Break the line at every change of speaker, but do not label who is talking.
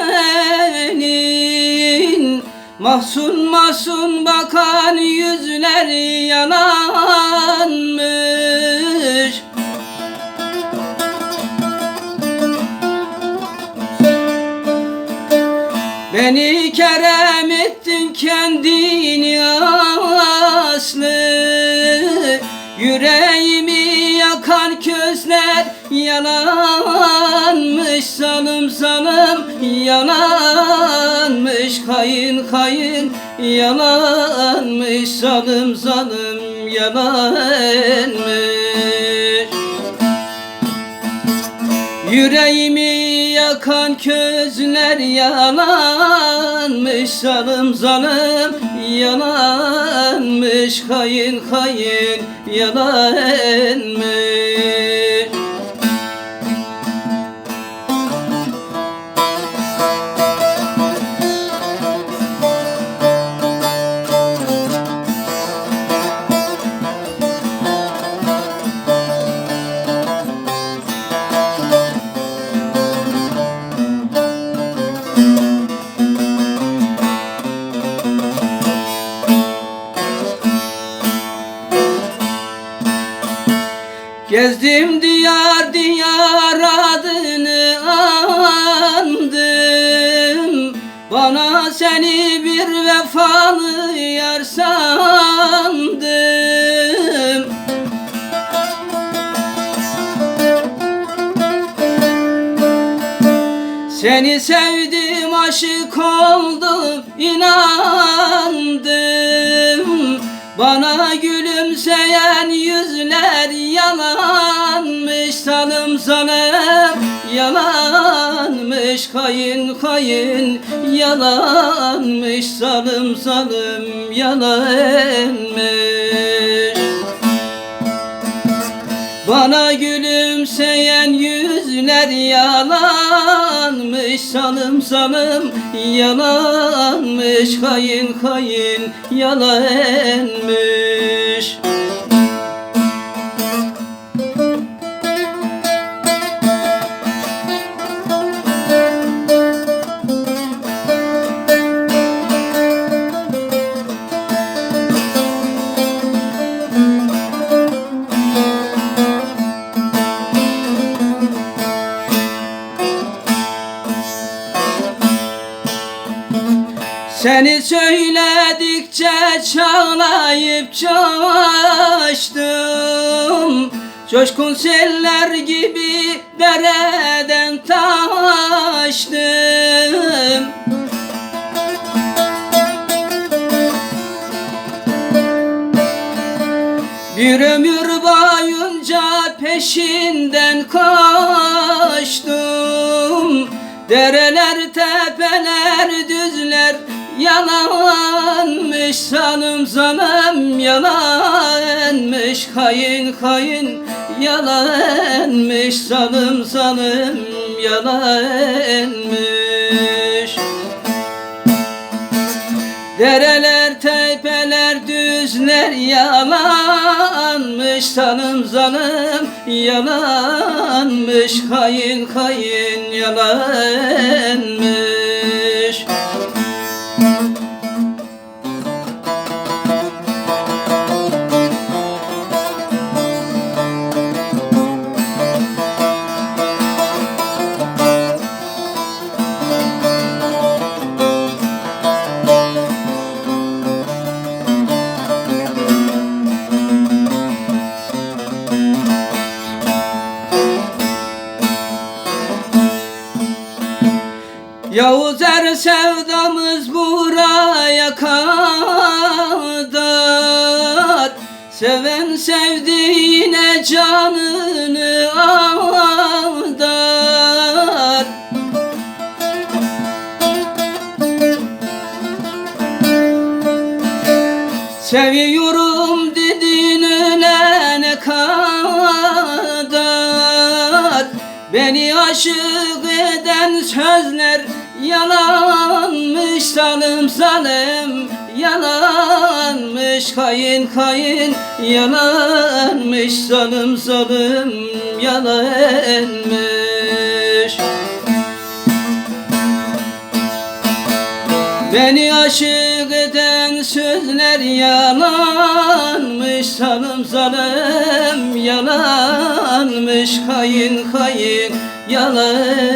senin Mahzun mahzun bakan yüzler yananmış. Beni kerem ettin kendi közler yalanmış Salım salım yalanmış Kayın kayın yalanmış Salım salım yalanmış. Yüreğimi yakan közler yalanmış Zalım zalım yalanmış Kayın kayın yalanmış seni bir vefalı yar sandım. Seni sevdim aşık oldum inandım. Bana gülümseyen yüzler yalanmış Salım salım yalanmış Kayın kayın. Yalanmış Salım salım yalanmış. Bana gülümseyen yüzler yalanmış Salım salım yalanmış. Kayın kayın yalanmış Seni söyledikçe çağlayıp coştum Coşkun seller gibi dereden taştım. Bir ömür boyunca peşinden koştum. Dereler, tepeler, düzler yalanmış Sanım zanım yalanmış. Kayın kayın yalanmış. Sanım zanım yalanmış. Dereler, tepeler, düzler yalanmış. Sanım zanım yalanmış. Kayın kayın yalanmış Yavuz er sevdamız buraya kadar. Seven sevdiğine canını aldar. Seviyorum dedin ölene kadar. Beni aşık eden sözler yalanmış Salım salım yalanmış Kayın kayın yalanmış Salım salım yalanmış. Beni aşık eden sözler yalanmış Salım salım yalanmış Kayın kayın yalanmış